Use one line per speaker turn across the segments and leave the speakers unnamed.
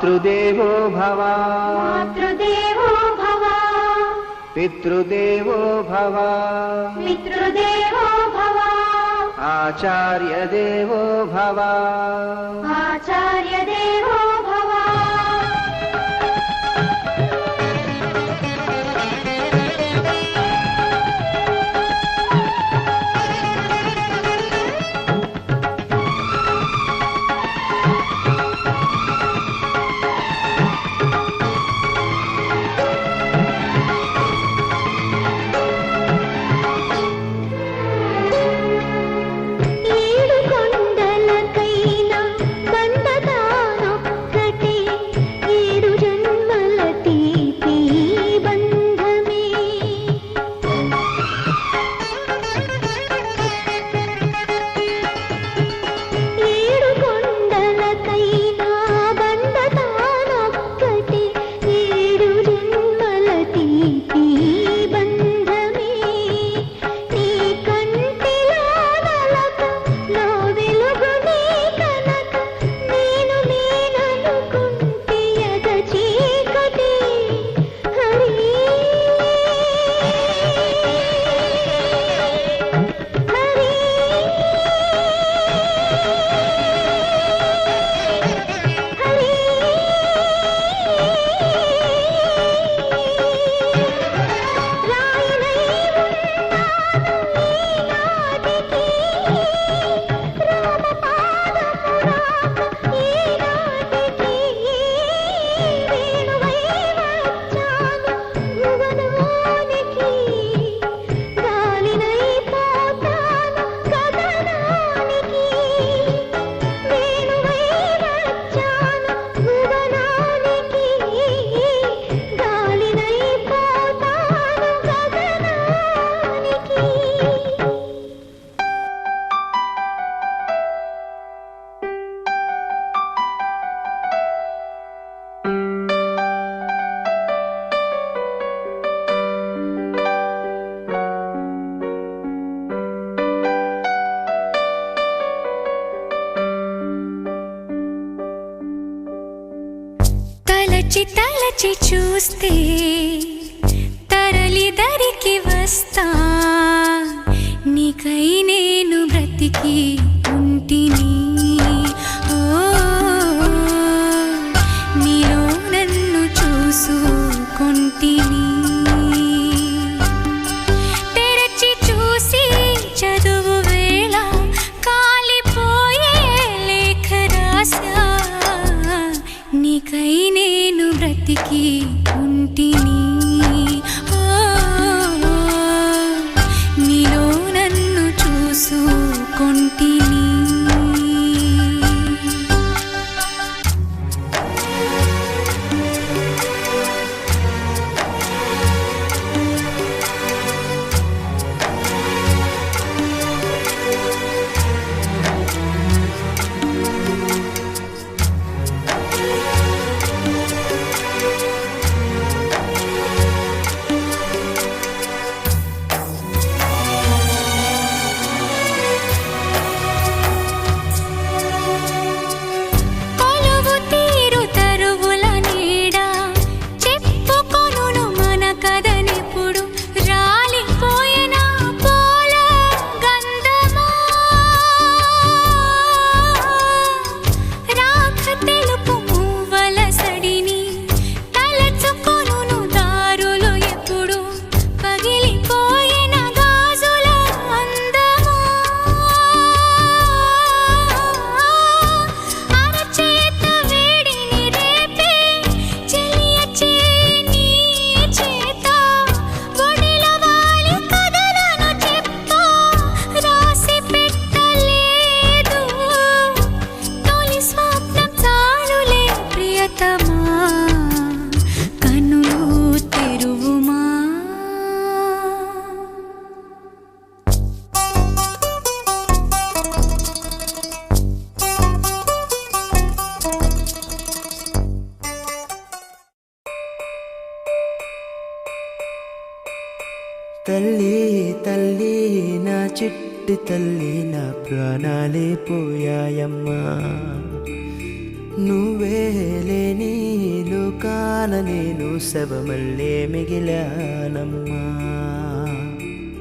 मातृदेवो भव। मातृदेवो भव। पितृदेवो भव। पितृदेवो भव। आचार्यदेवो भव। आचार्यदेवो
తలచి చూస్తే తరలి దరికి వస్తా. నీకై నేను బ్రతికి ఉంటిని. की
తల్లి తల్లి నా చిట్టి తల్లి నా ప్రాణాలే పోయాయమ్మా. నువ్వే లేని లోకాన నేను శవమల్లే మిగిలానమ్మా.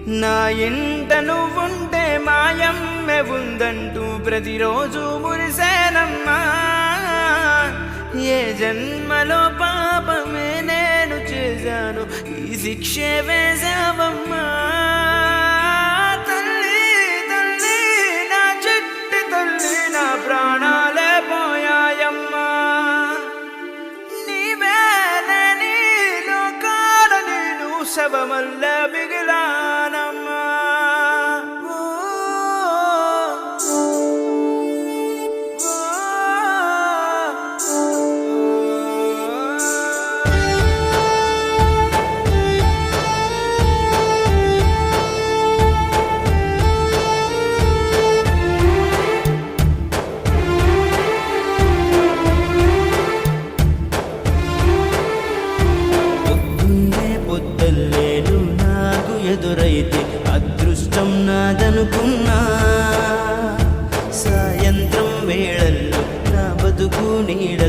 నా ఇంట నువ్వుంటే మాయమ్మె ఉందంటూ ప్రతిరోజు మురిసేనమ్మా. ఏ జన్మలో పాపమే వేశాను ఈ శిక్షే వేశావమ్మా. తల్లి తల్లి నా చిట్టి తల్లి నా ప్రాణాలే పోయాయమ్మా. లోకాల నేను శవమల్ల ನೀಡ